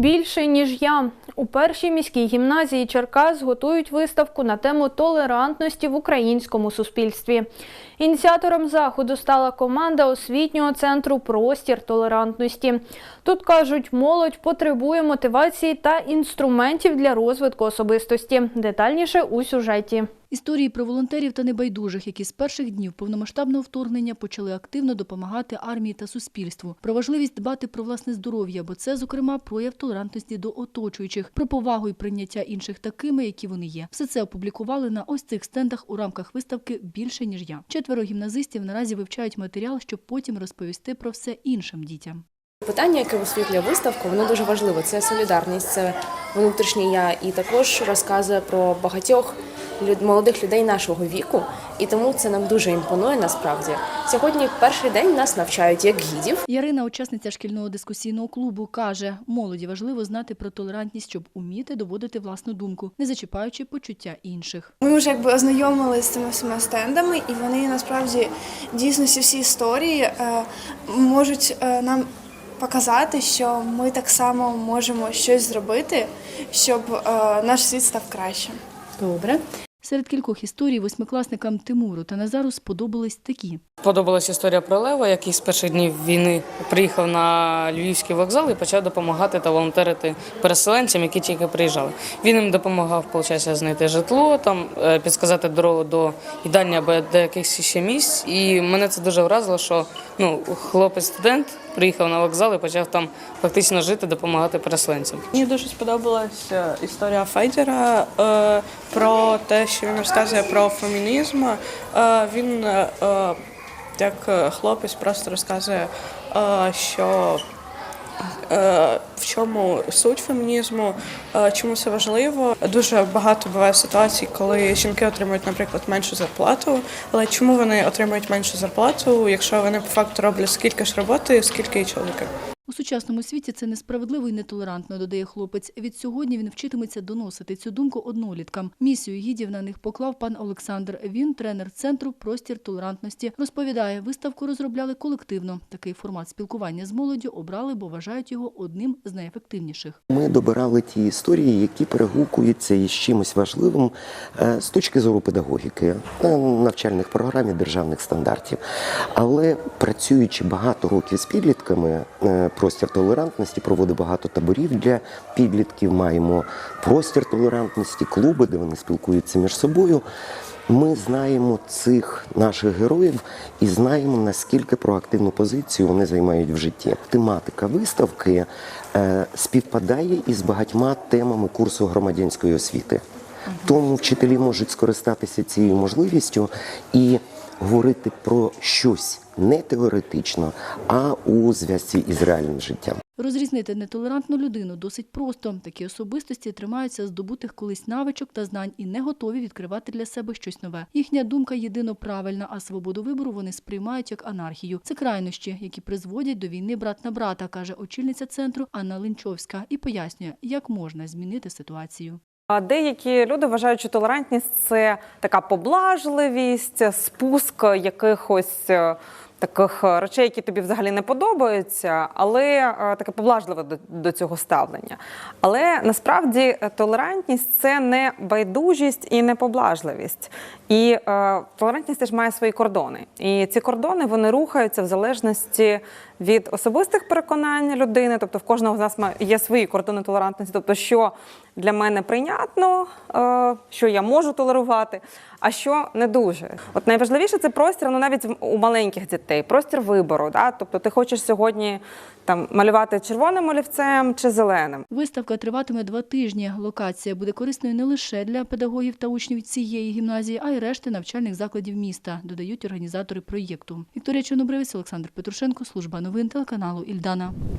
Більше ніж я у першій міській гімназії Черкас готують виставку на тему толерантності в українському суспільстві. Ініціатором заходу стала команда освітнього центру Простір толерантності. Тут кажуть, молодь потребує мотивації та інструментів для розвитку особистості. Детальніше у сюжеті. Історії про волонтерів та небайдужих, які з перших днів повномасштабного вторгнення почали активно допомагати армії та суспільству, про важливість дбати про власне здоров'я, бо це, зокрема, прояв толерантності до оточуючих, про повагу і прийняття інших такими, які вони є. Все це опублікували на ось цих стендах у рамках виставки більше ніж я. Четверо гімназистів наразі вивчають матеріал, щоб потім розповісти про все іншим дітям. Питання, яке висвітлює виставку, воно дуже важливе. Це солідарність, це внутрішнє я, і також розказує про багатьох молодих людей нашого віку, і тому це нам дуже імпонує насправді. Сьогодні перший день нас навчають як гідів. Ярина, учасниця шкільного дискусійного клубу, каже, молоді важливо знати про толерантність, щоб уміти доводити власну думку, не зачіпаючи почуття інших. Ми вже якби ознайомилися з цими всіма стендами, і вони насправді дійсно всі всі історії е, можуть е, нам показати, що ми так само можемо щось зробити, щоб е, наш світ став кращим. Добре. Серед кількох історій восьмикласникам Тимуру та Назару сподобались такі. Подобалася історія про Лева, який з перших днів війни приїхав на Львівський вокзал і почав допомагати та волонтерити переселенцям, які тільки приїжджали. Він їм допомагав, виходить, знайти житло, там е, підсказати дорогу до їдальні або до якихось ще місць. І мене це дуже вразило, що ну хлопець-студент приїхав на вокзал і почав там фактично жити, допомагати переселенцям. Мені дуже сподобалася історія Федера е, те, що він розказує про фемінізм. Е, він е, як е, хлопець просто розказує, що в чому суть фемінізму, чому це важливо. Дуже багато буває ситуацій, коли жінки отримують, наприклад, меншу зарплату. Але чому вони отримують меншу зарплату, якщо вони по факту роблять скільки ж роботи, скільки і чоловіки? У сучасному світі це несправедливо і нетолерантно, додає хлопець. Від сьогодні він вчитиметься доносити цю думку одноліткам. Місію гідів на них поклав пан Олександр. Він тренер центру простір толерантності. Розповідає, виставку розробляли колективно. Такий формат спілкування з молоддю обрали, бо вважають його одним з найефективніших. Ми добирали ті історії, які перегукуються із чимось важливим е, з точки зору педагогіки, е, навчальних програм і державних стандартів. Але працюючи багато років з підлітками, е, простір толерантності проводить багато таборів для підлітків. Маємо простір толерантності, клуби, де вони спілкуються між собою. Ми знаємо цих наших героїв і знаємо, наскільки проактивну позицію вони займають в житті. Тематика виставки е, співпадає із багатьма темами курсу громадянської освіти. Тому вчителі можуть скористатися цією можливістю і говорити про щось не теоретично, а у зв'язці із реальним життям. Розрізнити нетолерантну людину досить просто. Такі особистості тримаються здобутих колись навичок та знань і не готові відкривати для себе щось нове. Їхня думка єдино правильна, а свободу вибору вони сприймають як анархію. Це крайнощі, які призводять до війни брат на брата, каже очільниця центру Анна Линчовська, і пояснює, як можна змінити ситуацію. А Деякі люди вважають, що толерантність це така поблажливість, спуск якихось е, таких е, речей, які тобі взагалі не подобаються, але е, таке поблажливе до, до цього ставлення. Але насправді е, толерантність це не байдужість і не поблажливість. І е, толерантність теж має свої кордони. І ці кордони вони рухаються в залежності від особистих переконань людини. Тобто в кожного з нас є свої кордони толерантності, тобто, що для мене прийнятно, е, що я можу толерувати, а що не дуже. От найважливіше це простір, ну навіть у маленьких дітей, простір вибору. Да? Тобто ти хочеш сьогодні там малювати червоним олівцем чи зеленим. Виставка триватиме два тижні. Локація буде корисною не лише для педагогів та учнів цієї гімназії, а й решти навчальних закладів міста, додають організатори проєкту. Вікторія Чорнобривець, Олександр Петрушенко, служба новин телеканалу Ільдана.